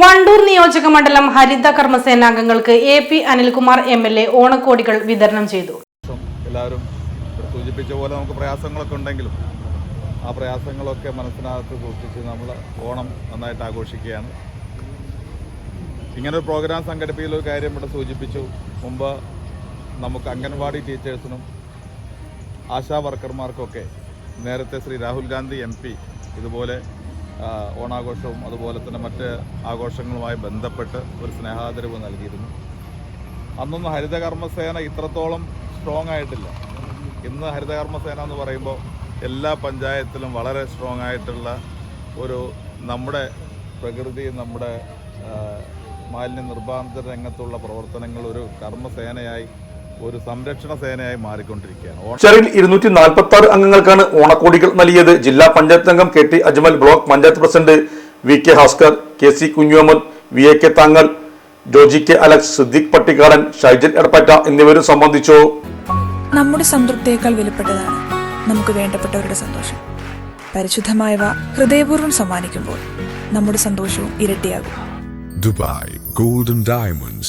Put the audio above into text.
വണ്ടൂർ നിയോജക മണ്ഡലം ഹരിത കർമ്മസേനാംഗങ്ങൾക്ക് A P Anilkumar M L A ഓണക്കോടികൾ വിതരണം ചെയ്തു. എല്ലാവരും സൂചിപ്പിച്ച പോലെ നമുക്ക് പ്രയാസങ്ങളൊക്കെ ഉണ്ടെങ്കിലും ആ പ്രയാസങ്ങളൊക്കെ മനസ്സിനകത്ത് സൂക്ഷിച്ച് നമ്മൾ ഓണം നന്നായിട്ട് ആഘോഷിക്കുകയാണ്. ഇങ്ങനെ ഒരു പ്രോഗ്രാം സംഘടിപ്പിക്കുന്ന ഒരു കാര്യം ഇവിടെ സൂചിപ്പിച്ചു. മുമ്പ് നമുക്ക് അംഗൻവാടി ടീച്ചേഴ്സിനും ആശാ വർക്കർമാർക്കൊക്കെ നേരത്തെ ശ്രീ രാഹുൽ ഗാന്ധി എം ഇതുപോലെ ഓണാഘോഷവും അതുപോലെ തന്നെ മറ്റ് ആഘോഷങ്ങളുമായി ബന്ധപ്പെട്ട് ഒരു സ്നേഹാദരവ് നൽകിയിരുന്നു. അന്നൊന്നും ഹരിതകർമ്മസേന ഇത്രത്തോളം സ്ട്രോങ് ആയിട്ടില്ല. ഇന്ന് ഹരിതകർമ്മസേന എന്ന് പറയുമ്പോൾ എല്ലാ പഞ്ചായത്തിലും വളരെ സ്ട്രോങ് ആയിട്ടുള്ള ഒരു നമ്മുടെ പ്രകൃതി നമ്മുടെ മാലിന്യ നിർമ്മാർജന രംഗത്തുള്ള പ്രവർത്തനങ്ങൾ ഒരു കർമ്മസേനയായി ഒരു സംരക്ഷണ സേനയായി മാറിക്കൊണ്ടിരിക്കുകയാണ്. ചെറിയിൽ ഇരുന്നൂറ്റി നാൽപ്പത്തി ആറ് അംഗങ്ങൾക്കാണ് ഓണക്കോടികൾ നൽകിയത്. ജില്ലാ പഞ്ചായത്ത് അംഗം K T Ajmal block panchayat president V K Bhaskar K C Kunjumath V A K Thangal Joji K Alex Siddique Pattikkadan Shaijan Edappatta എന്നിവരും സംബന്ധിച്ചു. നമ്മുടെ സംതൃപ്തിയേക്കാൾ വിലപ്പെട്ടതാണ് നമുക്ക് വേണ്ടപ്പെട്ടവരുടെ സന്തോഷം. പരിശുദ്ധമായവ ഹൃദയപൂർവം സമ്മാനിക്കുമ്പോൾ നമ്മുടെ സന്തോഷവും ഇരട്ടിയാകും. Dubai golden Diamonds,